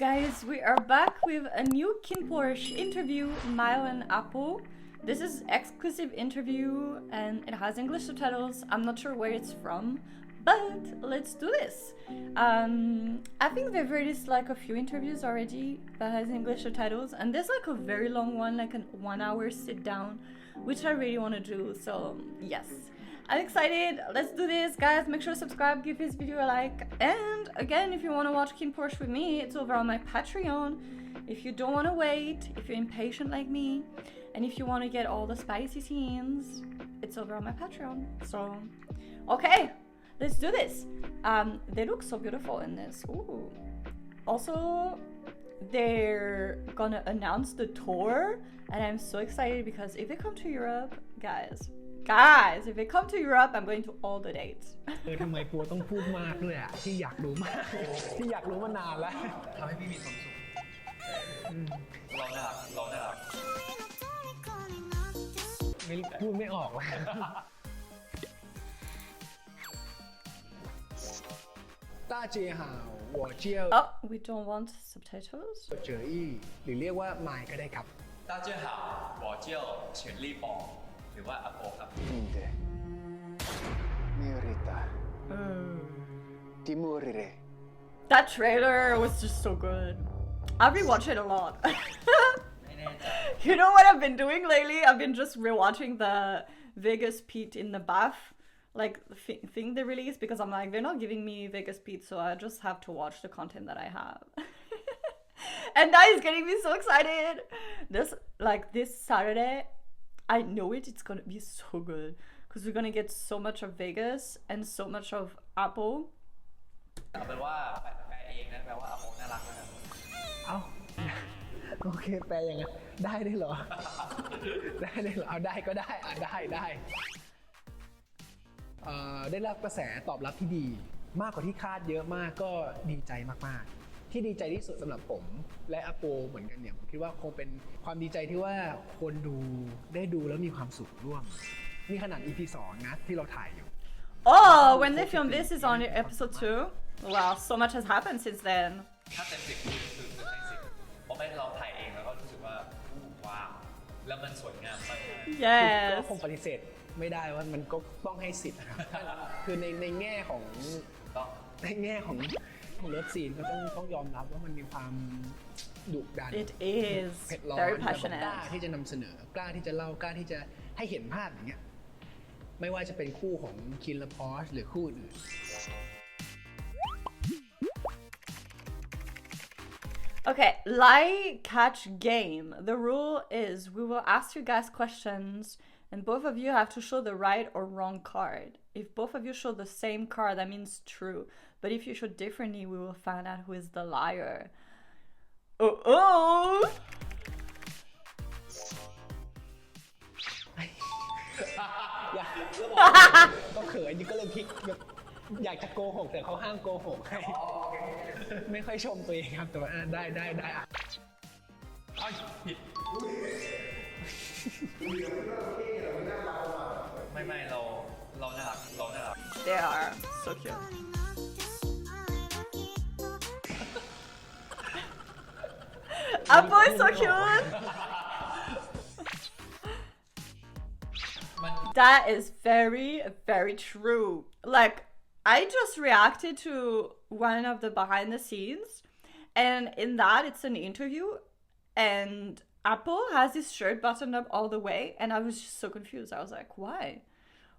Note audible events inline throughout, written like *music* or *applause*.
Guys, we are back with a new Kin Porsche interview, Mile and Apple. This is exclusive interview and it has English subtitles. I'm not sure where it's from, but let's do this. Um, I think they've released like a few interviews already that has English subtitles, and there's like a very long one, like a one hour sit down, which I really want to do. So yes, I'm excited. Let's do this, guys. Make sure to subscribe, give this video a like, and again, if you want to watch King Porsche with me, it's over on my Patreon. If you don't want to wait, if you're impatient like me, and if you want to get all the spicy scenes, it's over on my Patreon. So, okay, let's do this. Um, they look so beautiful in this. Ooh. Also, they're gonna announce the tour, and I'm so excited because if they come to Europe, guys, guys, if you come to Europe, I'm going to all the dates. เออทำไมกลัวต้องพูดมากด้วยอะที่อยากรู้มากที่อยากรู้มานานแล้วทำให้พี่มีความสุขลองน่ารักลองน่ารักไม่พูดไม่ออกว่ะ ต้าเจียหาวเจียว we don't want subtitles. เจออี้หรือเรียกว่าไมค์ก็ได้ครับ ต้าเจ้าหาวหัวเจียวเฉินลี่ปอง หรือว่าอโปครับ Niente. Mi orita. Ti morire. That trailer was just so good. I've been watching it a lot. *laughs* ไม่แน่ใจ you know what I've been doing lately? I've been just rewatching the Vegas Pete in the bath like th- thing they released because I'm like they're not giving me Vegas Pete, so I just have to watch the content that I have. *laughs* and that is getting me so excited. This like this Saturday, I know it. It's gonna be so good because we're gonna get so much of Vegas and so much of Apple. เอาเป็นว่าแปลแปลเองนะแปลว่าอโปน่ารักนะครับเอ้าโอเคแปลยังไงได้ด้วยเหรอ ได้ด้วยเหรอเอาได้ก็ได้อะได้ได้เอ่อได้รับกระแสตอบรับที่ดี มากกว่าที่คาดเยอะมากก็ดีใจมากๆ ที่ดีใจที่สุดสำหรับผม และอโปเหมือนกันเนี่ยผมคิดว่าคงเป็นความดีใจที่ว่าคนดูได้ดูแล้วมีความสุขร่วมนี่ขนาด EP 2นะที่เราถ่ายอยู่ Oh, when they film this is on episode two. Wow, so much has happened since then. ถ้าเต็มสิบคือคือคือให้สิบเพราะไม่เราถ่ายเองแล้วก็รู้สึกว่าอู้ว้าวแล้วมันสวยงามมากเลยก็ Yes. คงปฏิเสธไม่ได้ว่ามันก็ต้องให้สิทธิ์นะครับคือในในแง่ของต้องในแง่ของ ของเลิฟซีนก็ต้องต้องยอมรับว่ามันมีความดุดัน It is เผ็ดร้อน very แล้วก็กล้า passionate. ที่จะนำเสนอกล้าที่จะเล่ากล้าที่จะให้เห็นภาพอย่างเงี้ยไม่ว่าจะเป็นคู่ของคินและพอชหรือคู่อื่น Okay, lie catch game. The rule is we will ask you guys questions and both of you have to show the right or wrong card. If both of you show the same card, that means true. But if you show differently, we will find out who is the liar. Oh oh! *laughs* *laughs* *laughs* They are so cute. *laughs* Apple is so cute. *laughs* That is very, very true. Like, I just reacted to one of the behind the scenes, and in that, it's an interview, and Apple has his shirt buttoned up all the way, and I was just so confused. I was like, why?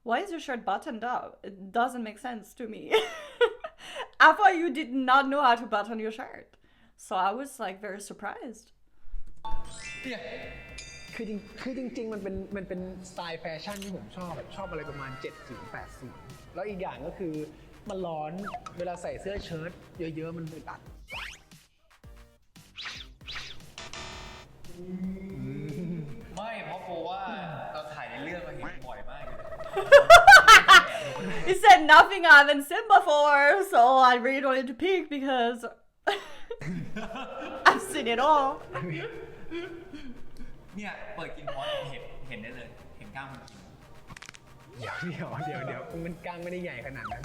Why is your shirt buttoned up? It doesn't make sense to me. *laughs* Apple, you did not know how to button your shirt. So I was like very surprised. เนี่ย คือจริงคือจริง ๆ มันเป็นมันเป็นสไตล์แฟชั่นที่ผมชอบแบบชอบอะไรประมาณ 70 80 แล้วอีกอย่างก็คือมันร้อนเวลาใส่เสื้อเชิ้ตเยอะ ๆ มันอึดอัด He said nothing I haven't seen before, so I really wanted to pick because I've seen it all. เนี่ยเปิดกินพอสเห็นเห็นได้เลย เห็นกล้ามมันกินเดี๋ยวเดี๋ยวเดี๋ยวเดี๋ยวมันกลางไม่ได้ใหญ่ขนาดนั้น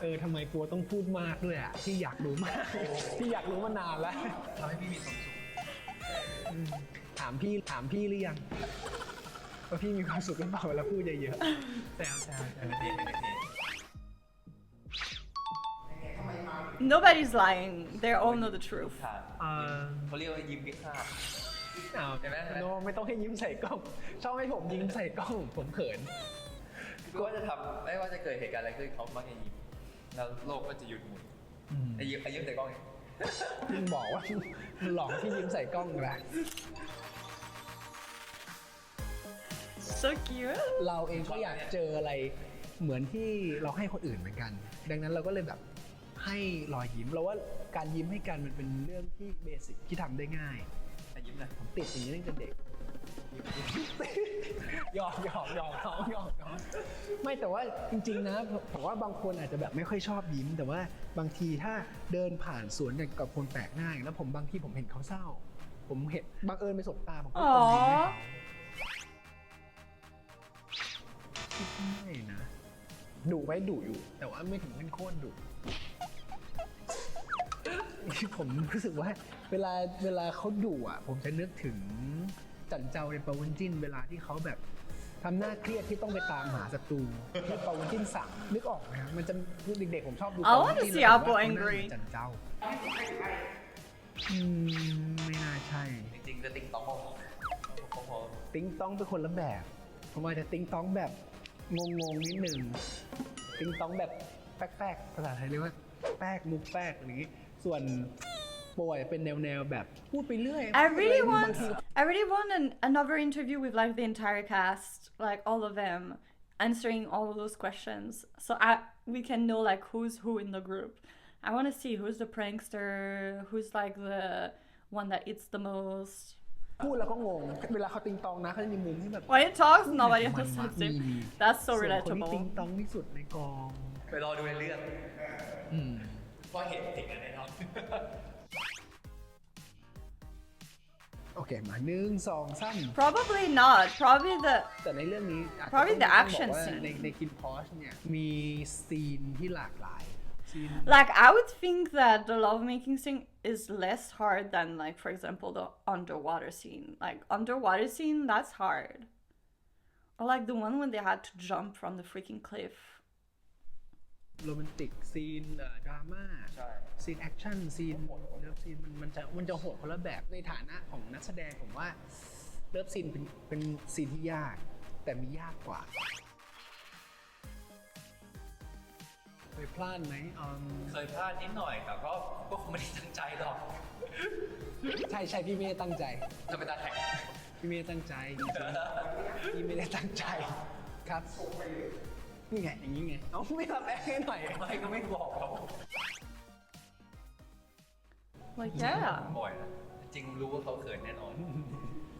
เออทำไมปัวต้องพูดมากด้วยอะที่อยากรู้มาก ที่อยากรู้มานานแล้ว ทำให้พี่มีความสุขอืมถามพี่ถามพี่หรือยังว่าพี่มีความสุขหรือเปล่าเวลาพูดเยอะๆแซวแซวแซวเป็นเทเป็นเท Nobody's lying. They all know the truth. ค่ะเอ่อ เขาเรียกว่ายิ้มพิฆาตอ้าวเห็นไหมเห็นไหม โนไม่ต้องให้ยิ้มใส่กล้องชอบให้ผมยิ้มใส่กล้องผมเขินก็ว่าจะทำไม่ว่าจะเกิดเหตุการณ์อะไรขึ้นเขามักจะยิ้มแล้วโลกก็จะหยุดหมุนไอ้ยิ้มไอ้ยิ้มแต่กล้องเนี่ยมึงบอกว่ามึงหลอกที่ยิ้มใส่กล้องแหละ So cute. เราเองก็อยากเจออะไรเหมือนที่เราให้คนอื่นเหมือนกัน ดังนั้นเราก็เลยแบบให้รอยยิ้มเราว่าการยิ้มให้กันมันเป็นเรื่องที่เบสิกที่ทำได้ง่ายไอ้ยิ้มนะผมติดอย่างนี้ตั้งแต่เด็กหยอกหยอกหยอกน้องหยอกน้องไม่แต่ว่าจริงๆนะผมว่าบางคนอาจจะแบบไม่ค่อยชอบยิ้ม แต่ว่าบางทีถ้าเดินผ่านสวนกันกับคนแปลกหน้าอย่างแล้วผมบางทีผมเห็นเขาเศร้า ผมเห็นบังเอิญไปสบตาผมก็ตรงยิ้มให้เขา ไว้ดุอยู่ แต่ว่าไม่ถึงขั้นโคตรดุผมรู้สึกว่าเวลาเวลาเขาดุอะ ผมจะนึกถึงจันเจ้าในปาวุนจินเวลาที่เขาแบบทำหน้าเครียดที่ต้องไปตามหาศัตรูที่ปาวุนจินสั่งนึกออกไหมครับมันจะเด็กๆผมชอบดู I ปาวุน wanna จิน see แล้วผม Apple ว่าเขาหน้า angry เหมือนจันเจ้าอืมไม่น่าใช่ จริงๆจะติ๊งต้องพอพอติ้งต้องเป็นคนละแบบผมอาจจะติ้งต้องแบบงงๆนิดหนึ่ง ติ้งต้องแบบแป๊กๆภาษาไทยเรียกว่าแป๊กมุกแป๊กอย่างนี้ ส่วนป่วยเป็นแนวๆแบบพูดไปเรื่อย I really บาง want, ที I really want an, another interview with like the entire cast, like all of them, answering all of those questions, so I we can know like who's who in the group. I want to see who's the prankster, who's like the one that eats the most. พูดแล้วก็งง เวลาเขาติงตองนะเขาจะมีมุมที่แบบ When he talks, nobody มันวะ understands มี him. มี That's so ส่วนคนที่ติง relatable. ตองที่สุดในกองไปรอดูในเรื่องอืมว่าเห็นสิ่งนั้นแน่นอน โอเคมาหนึ่งสองสาม Probably not. Probably the แต่ในเรื่องนี้อาจจะ Probably the ต้อง action บอกว่า scene ในในคินพอชเนี่ยมีซีนที่หลากหลาย ซีน like I would think that the lovemaking scene is less hard than like for example the underwater scene. Like underwater scene, that's hard. Or like the one when they had to jump from the freaking cliff. โรแมนติกซีนเอ่อดราม่า ใช่ ซีนแอคชั่นซีนเลิฟซีนมันมันจะมันจะโหดคนละแบบในฐานะของนักแสดงผมว่าเลิฟซีนเป็นเป็นซีนที่ยาก แต่มียากกว่า ยพลาดไหมอืมเคยพลาดนิดหน่อยแต่ก็ก็คงไม่ได้ตั้งใจหรอกใช่ใช่พี่ไม่ได้ตั้งใจ จะเป็นตาแข็งพี่ไม่ได้ตั้งใจจริงๆพี่ไม่ได้ตั้งใจครับนี่ไงอย่างนี้ไงเอาไม่ทำแอคให้หน่อยไม่ก็ไม่บอกเรา Like yeah. บ่อยนะจริงรู้ว่าเขาเขินแน่นอน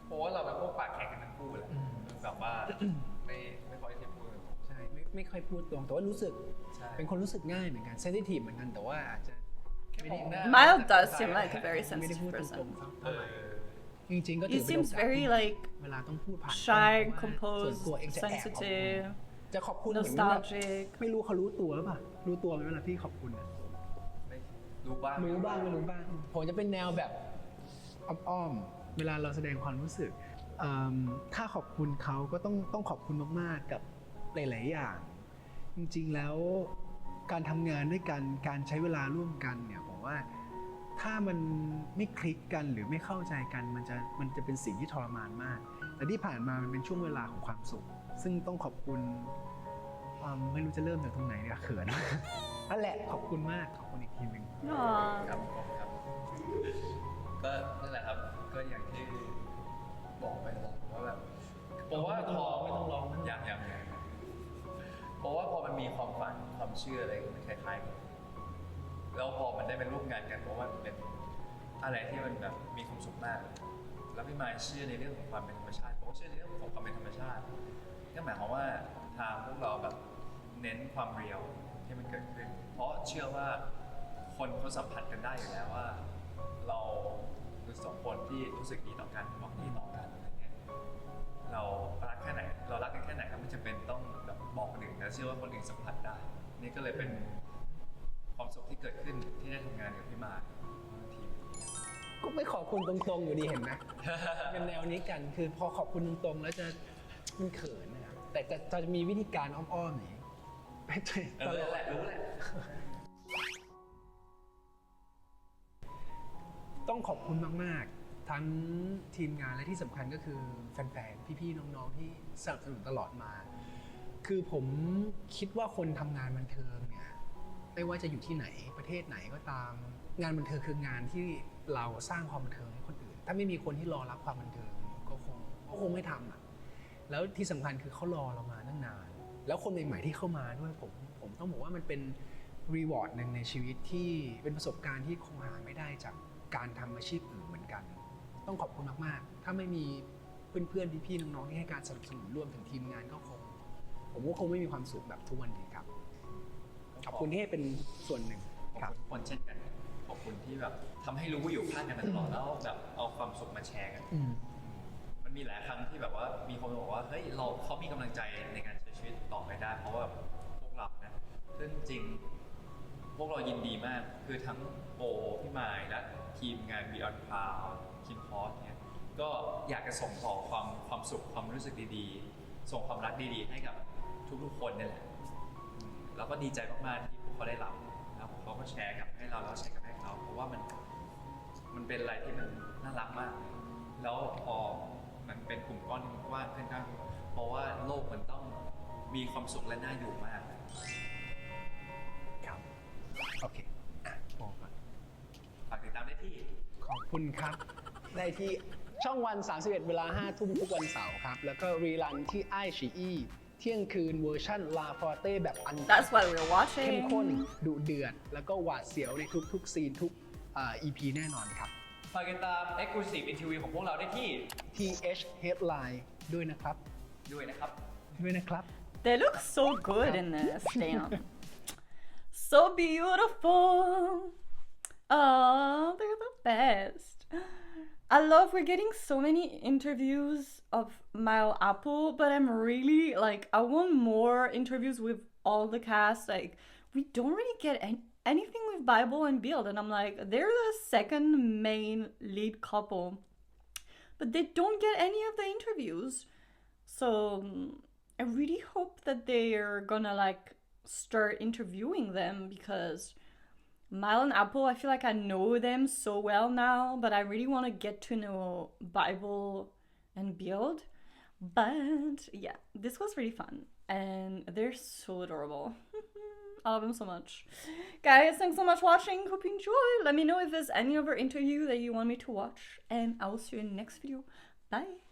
เพราะว่าเราเป็นพวกปากแข็งกันทั้งคู่แหละแบบว่าไม่ไม่ค่อยที่พูดใช่ไม่ไม่ค่อยพูดตรงแต่ว่ารู้สึกใช่ เป็นคนรู้สึกง่ายเหมือนกันเซนซิทีฟเหมือนกันแต่ว่าอาจจะไม่ได้ Miles does seem like a very ไม่ได้พูด sensitive ตรง person. ๆเอเท่าไหร่อจริงๆก็ถื He อเป็นโอ seems กาส very ที่ like เวลาต้องพูดผ่าน shy, เพราะว่าส่วน composed, ตัวเองจะแอบขอบคุณ sensitive, จะขอบคุณเหมือนแบบ nostalgic. ไม่รู้เขารู้ตัวหรือเปล่า รู้ตัวไหมเวลาพี่ขอบคุณอะไม่รู้บ้างรู้บ้างไม่รู้บ้าง ผมจะเป็นแนวแบบอ้อมๆ เวลาเราแสดงความรู้สึกเอิ่มถ้าขอบคุณเขาก็ต้องต้องขอบคุณมากๆ กับหลาย ๆ อย่าง จริงๆแล้วการทำงานด้วยกันการใช้เวลาร่วมกันเนี่ยผมว่าถ้ามันไม่คลิกกันหรือไม่เข้าใจกันมันจะมันจะเป็นสิ่งที่ทรมานมาก แต่ที่ผ่านมามันเป็นช่วงเวลาของความสุข ซึ่งต้องขอบคุณอืมไม่รู้จะเริ่มจากตรงไหนเนี่ยเขินนั่นแหละขอบคุณมากขอบคุณอีกทีหนึ่ง Aw. ครับผมครับ ก็นั่นแหละครับ ก็อย่างที่บอกไปแล้วว่าแบบเพราะว่าพอไม่ต้องร้องไม่ต้องร้องอย่างอย่าง ฝันความเชื่ออะไรมันคล้ายๆกันแล้วพอมันได้ไปร่วมงานกันเพราะว่ามันเป็นอะไรที่มันแบบมีความสุขมาก แล้วพี่มายเชื่อในเรื่องของความเป็นธรรมชาติผมเชื่อในเรื่องของความเป็นธรรมชาตินั่นหมายความว่าทางพวกเราแบบเน้นความเรียวที่มันเกิดขึ้น เพราะเชื่อว่าคนเขาสัมผัสกันได้อยู่แล้วว่า เราคือสองคนที่รู้สึกดีต่อกันหวังดีต่อกันอะไรเงี้ยเรารักแค่ไหนเรารัก ไหนก็ไม่จำเป็นต้องแบบบอกคนอื่นแล้วเชื่อว่าคนอื่นสัมผัสได้ นี่ก็เลยเป็นความสุขที่เกิดขึ้นที่ได้ทำงานกับพี่มาร์คทีมก็ไม่ขอบคุณตรงๆอยู่ดีเห็นไหม เป็นแนวนี้กันคือพอขอบคุณตรงๆ แล้วจะมันเขินนะครับแต่จะจะมีวิธีการอ้อมๆหนีไปเจอเอตลออดแหละรู้แหละต้องขอบคุณมากๆ ทั้งทีมงานและที่สำคัญก็คือแฟนๆ พี่ๆ น้องๆ ที่สนับสนุนตลอดมา คือผมคิดว่าคนทำงานบันเทิงเนี่ย ไม่ว่าจะอยู่ที่ไหนประเทศไหนก็ตาม งานบันเทิงคืองานที่เราสร้างความบันเทิงให้คนอื่น ถ้าไม่มีคนที่รอรับความบันเทิงก็คงก็คงไม่ทำอะ แล้วที่สำคัญคือเขารอเรามาตั้งนาน แล้วคนใหม่ๆที่เข้ามาด้วยผมผมต้องบอกว่ามันเป็นรีวอร์ดหนึ่งในชีวิตที่เป็นประสบการณ์ที่คงหาไม่ได้จากการทำอาชีพอื่นเหมือนกัน ต้องขอบคุณมากๆ ถ้าไม่มีเพื่อนๆ พี่ๆ น้องๆ ที่ให้การสนับสนุนร่วมถึงทีมงานก็คง ผมก็คงไม่มีความสุขแบบทุกวันนี้ครับ ขอบคุณที่ให้เป็นส่วนหนึ่งขอบครับคุณคนเช่นกัน ขอบคุณที่แบบทำให้รู้ว่าอยู่ข้างกันมาตลอดแล้วแบบเอาความสุขมาแชร์กันอืมมันมีหลายครั้งที่แบบว่ามีคนบอกว่าเฮ้ยเราเขามีกำลังใจในการใช้ชีวิตต่อไปได้ เพราะว่าพวกเรานะซึ่งจริงพวกเรายินดีมากคือทั้งโอพี่มายและทีมงาน Beyond Cloud คิมพอสเนี่ยก็อยากจะส่งต่อความความสุขความรู้สึกดีๆ ส่งความรักดีๆ ให้กับทุกๆคนนี่แหละอืมแล้วก็ดีใจมากๆที่พวกเขาได้รับแล้วเขาก็แชร์กับให้เราแล้วแชร์กับให้เขาเพราะว่ามัน มันเป็นอะไรที่มันน่ารักมาก แล้วพอมันเป็นกลุ่มก้อนที่มันกว้างขึ้นก็เพราะว่าโลกมันต้องมีความสุขและน่าอยู่มาก ครับ โอเคอะพอก่อนฝากติดตามได้ที่ ขอบคุณครับ ได้ที่ช่องวัน 31 เวลา 5 ทุ่มทุกวันเสาร์ครับ แล้วก็รีรันที่ไอชีอีเที่ยงคืนเวอร์ชั่นลาฟอร์เต้แบบอัน That's what we're เข้มข้น watching. ดุเดือด แล้วก็หวาดเสียวในทุกๆ ซีนทุกอ่า EP แน่นอนครับ ฝากติดตาม Exclusive Interview ของพวกเราได้ที่ TH Headline ด้วยนะครับ ด้วยนะครับ ด้วยนะครับ They look so good in this. Damn. so beautiful. Oh, they're the best. I love we're getting so many interviews of Mile Apple, but I'm really like I want more interviews with all the cast. Like we don't really get any, anything with Bible and Build, and I'm like they're the second main lead couple, but they don't get any of the interviews. So I really hope that they are gonna like start interviewing them because Mile and Apple, I feel like I know them so well now, but I really want to get to know Bible and Build. But yeah, this was really fun and they're so adorable. *laughs* I love them so much. Guys, thanks so much for watching. Hope you enjoyed. Let me know if there's any other interview that you want me to watch, and I will see you in the next video. Bye.